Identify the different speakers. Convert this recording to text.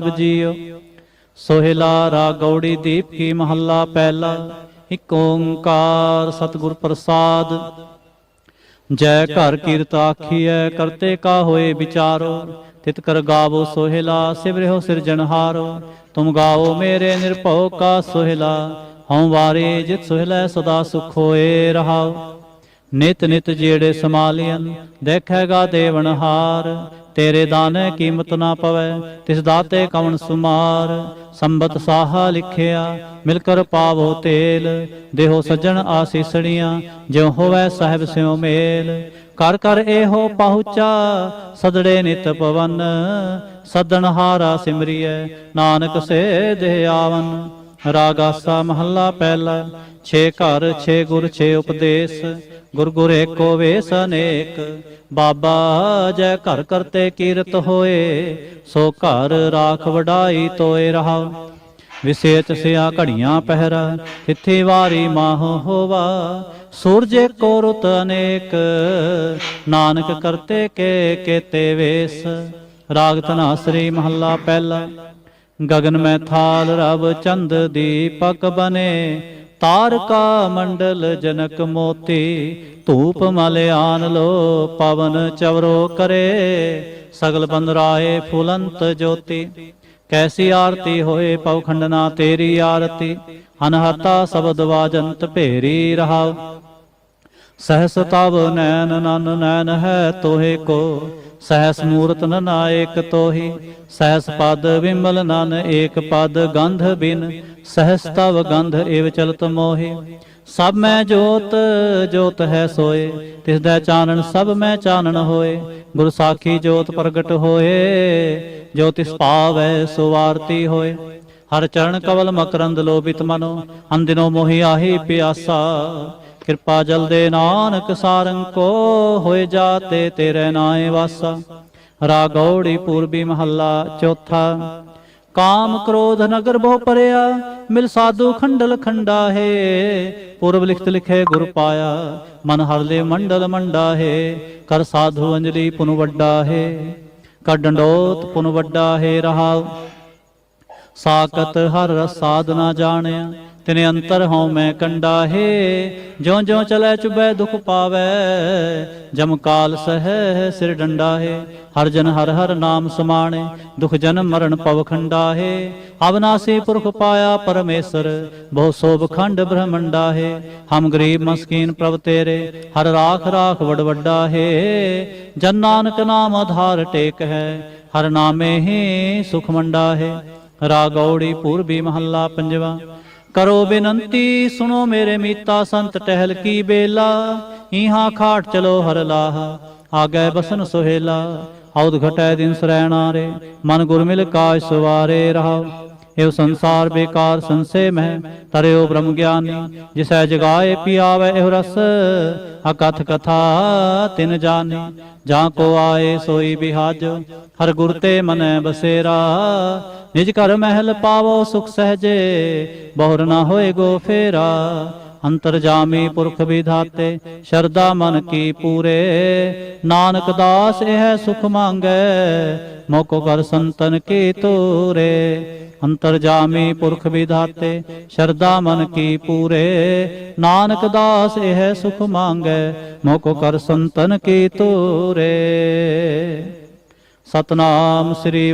Speaker 1: ਸਾਹਿਬ ਸੋਹਿਲਾ ਰਾਗ ਦੀਪ ਕੀ ਮਹੱਲਾ ਪਹਿਲਾ। ਇਕ ਓੰਕਾਰ ਸਤਿਗੁਰ ਪ੍ਰਸਾਦ। ਜੈ ਘਰ ਕੀਰਤ ਆਖੀਐ, ਕਰਤੇ ਕਾ ਹੋਏ ਵਿਚਾਰੋ। ਤਿਤ ਕਰ ਗਾਵੋ ਸੋਹਿਲਾ ਸਿਵਰਿਓ ਸਿਰਜਣਹਾਰੋ ਤੁਮ ਗਾਓ ਮੇਰੇ ਨਿਰਭਉ ਕਾ ਸੋਹਿਲਾ ਹਉ ਵਾਰੇ ਜਿਤ ਸੋਹਿਲਾ ਸਦਾ ਸੁਖ ਹੋਏ ਰਹਾਉ ਨਿਤ ਨਿਤ ਜਿਹੜੇ ਸਮਾਲੀਨ ਦੇਖੇਗਾ ਦੇਵਨਹਾਰ ਤੇਰੇ ਦਾਨੇ ਕੀਮਤ ਨਾ ਪਵੈ, ਤਿਸ ਦਾਤੇ ਕਵਣ ਸੁਮਾਰ। ਸੰਬਤ ਸਾਹਾ ਲਿਖਿਆ, ਮਿਲ ਕਰ ਪਾਵੋ ਤੇਲ। ਦੇਹੋ ਸੱਜਣ ਆਸੀਸਣੀਆਂ, ਜਿਉ ਹੋਵੈ ਸਾਹਿਬ ਸਿਉ ਮੇਲ। ਕਰ ਕਰ ਇਹੋ ਪਹੁੰਚਾ, ਸਦੜੇ ਨਿਤ ਪਵਨ। ਸਦਣ ਹਾਰਾ ਸਿਮਰੀਐ, ਨਾਨਕ ਸੇ ਦੇਹ ਆਵਨ। ਰਾਗਾਸਾ ਮਹੱਲਾ ਪਹਿਲਾ, ਛੇ ਘਰ, ਛੇ ਗੁਰ, ਛੇ ਉਪਦੇਸ਼। ਗੁਰ ਗੁਰੇ ਕੋ ਵੇਸ ਅਨੇਕ, ਬਾਬਾ ਜੈ ਘਰ ਕਰਤੇ ਕੀਰਤ ਹੋਏ, ਸੋ ਘਰ ਰਾਖ ਵਡਾਈ ਤੋਏ ਰਹਾ ਵਿਸੇਤ ਸਿਆ ਘੜੀਆਂ ਪਹਿਰਾ, ਤਿੱਥੇ ਵਾਰੀ ਮਾਹ ਹੋਵਾ, ਸੂਰਜ ਕੋ ਰੁਤ ਅਨੇਕ, ਨਾਨਕ ਕਰਤੇ ਕੇ ਕੇਤੇ ਵੇਸ। ਰਾਗ ਤਨਾ ਸ੍ਰੀ ਮਹੱਲਾ ਪਹਿਲਾ, ਗਗਨ ਮੈਥਾਲ ਰਵ ਚੰਦ ਦੀਪਕ ਬਨੇ ਤਾਰਕਾ ਮੰਡਲ ਜਨਕ ਮੋਤੀ, ਧੂਪ ਮਲਿਆਨ ਲੋ ਪਵਨ ਚਵਰੋ ਕਰੇ, ਸਗਲ ਬੰਦਰਾਏ ਫੁਲੰਤ ਜੋਤੀ। ਕੈਸੀ ਆਰਤੀ ਹੋਏ ਪਵਖੰਡਨਾ ਤੇਰੀ ਆਰਤੀ ਅਨਹਤਾ ਸਬਦ ਵਾਜੰਤ ਭੇਰੀ ਰਹਾਉ। ਸਹਸ ਤਵ ਨੈਨ ਨਨ ਨੈਨ ਹੈ ਤੋਹੇ ਕੋ। ਸਹਸ ਮੂਰਤ ਨਨਾਇਕ ਤੋਹੀ। ਸਹਸ ਪਦ ਵਿਮਲ ਨਨ ਏਕ ਪਦ ਗੰਧ ਬਿਨ। ਸਹਸ ਤਵ ਗੰਧ ਏਵ ਚਲਤ ਮੋਹੇ। ਸਭ ਮੈਂ ਜੋਤ ਜੋਤ ਹੈ ਸੋਏ। ਤਿਸ ਦਾ ਚਾਨਣ ਸਭ ਮੈਂ ਚਾਨਣ ਹੋਏ। ਗੁਰ ਸਾਖੀ ਜੋਤ ਪ੍ਰਗਟ ਹੋਏ। ਜੋ ਤਿਸ ਪਾਵੈ ਸੁਵਾਰਤੀ ਹੋਏ। ਹਰ ਚਰਨ ਕਵਲ ਮਕਰੰਦ ਲੋਭਿਤ ਮਨੋ। ਅੰਦਿਨੋ ਮੋਹਿ ਆਹੀ ਪਿਆਸਾ। ਕਿਰਪਾ ਜਲ ਦੇ ਨਾਨਕ ਸਾਰੰਗ ਕੋ ਹੋਏ ਜਾਤੇ ਤੇਰੇ ਨਾਏ ਵਾਸਾ। ਰਾਗੌੜੀ ਪੂਰਬੀ ਮਹੱਲਾ ਚੌਥਾ। ਕਾਮ ਕ੍ਰੋਧ ਨਗਰ ਬਹੁ ਪਰਿਆ, ਮਿਲ ਸਾਧੂ ਖੰਡਲ ਖੰਡਾ ਹੈ ਪੂਰਬ ਲਿਖਤ ਲਿਖੇ ਗੁਰ ਪਾਇਆ, ਮਨ ਹਰਲੇ ਮੰਡਲ ਮੰਡਾ ਹੈ ਕਰ ਸਾਧੂ ਅੰਜਲੀ ਪੁਨ ਵੱਡਾ ਹੈ ਕਰ ਡੰਡੋਤ ਪੁਨ ਵੱਡਾ ਹੈ ਰਹਾਉ ਸਾਕਤ ਹਰ ਰਸ ਸਾਧਨਾ ਜਾਣਿਆ ਤਿਨੇ ਅੰਤਰ ਹਉ ਮੈਂ ਕੰਡਾ ਹੈ ਜਿਉ ਜਿਉ ਚਲੈ ਚੁਬੈ ਦੁਖ ਪਾਵੈ। ਜਮ ਕਾਲ ਸਹਿ, ਸਿਰ ਡੰਡਾ ਹਰ ਜਨ ਹਰ ਹਰ ਨਾਮ ਸਮਾਣੇ, ਦੁਖ ਜਨਮ ਮਰਨ ਪਵ ਖੰਡਾ ਹੈ ਪੁਰਖ ਪਾਇਆ ਪਰਮੇਸ਼ਰ, ਬਹੁ ਸੋਭ ਖੰਡ ਬ੍ਰਹਮੰਡਾ ਹੈ ਹਮ ਗਰੀਬ ਮਸਕੀਨ ਪ੍ਰਭ ਤੇਰੇ, ਹਰ ਰਾਖ ਰਾਖ ਵਡ ਵੱਡਾ ਹੈ ਜਨ ਨਾਨਕ ਨਾਮ ਆਧਾਰ ਟੇਕ ਹੈ, ਹਰ ਨਾਮੇ ਹੀ ਸੁਖ ਮੰਡਾ ਹੈ ਰਾਗੌੜੀ ਪੂਰਬੀ ਮਹੱਲਾ ਪੰਜਵਾ ਕਰੋ ਬੇਨੰਤੀ, ਸੁਣੋ ਮੇਰੇ ਮੀਤਾ ਸੰਤ ਟਹਿਲ ਕੀ ਬੇਲਾ। ਇਹਾਂ ਖਾਟ ਚਲੋ ਹਰ ਲਾਹ, ਆਗੇ ਬਸਨ ਸੁਹੇਲਾ। ਔਦ ਘਟੈ ਦਿਨ ਸਰੈਣਾ ਰੇ, ਮਨ ਗੁਰ ਮਿਲ ਕਾਜ ਸਵਾਰੇ ਰਹਾਉ ਇਹ ਸੰਸਾਰ ਬੇਕਾਰ ਸੰਸੇ ਮਹਿ, ਤਰਿਓ ਬ੍ਰਹਮ ਗਿਆਨੀ। ਜਿਸੈ ਜਗਾਏ ਪਿਆਵੇ ਇਹ ਰਸ, ਅਕਥ ਕਥਾ ਤਿਨ ਜਾਣੀ ਜਾਂ ਕੋ ਆਏ ਸੋਈ ਬਿਹਾਜ, ਹਰ ਗੁਰ ਤੇ ਮਨੈ ਬਸੇਰਾ। ਨਿਜ ਘਰ ਮਹਿਲ ਪਾਵੋ ਸੁਖ ਸਹਜੇ, ਬਹੁਰ ਨਾ ਹੋਏ ਗੋ ਫੇਰਾ। ਅੰਤਰ ਜਾਮੀ ਪੁਰਖ ਵਿਧਾਤੇ ਸ਼ਰਦਾ ਮਨ ਕੀ ਪੂਰੇ। ਨਾਨਕ ਦਾਸ ਇਹ ਸੁਖ ਮੰਗੈ, ਮੋਕੋ ਕਰ ਸੰਤਨ ਕੀ ਤੂਰੇ। ਅੰਤਰ ਜਾਮੀ ਪੁਰਖ ਵਿਧਾਤੇ ਸ਼ਰਦਾ ਮਨ ਕੀ ਪੂਰੇ। ਨਾਨਕ ਦਾਸ ਇਹ ਸੁਖ ਮੰਗੈ, ਮੋਕੋ ਕਰ ਸੰਤਨ ਕੀ ਤੂਰੇ। ਸਤਨਾਮ ਸ੍ਰੀ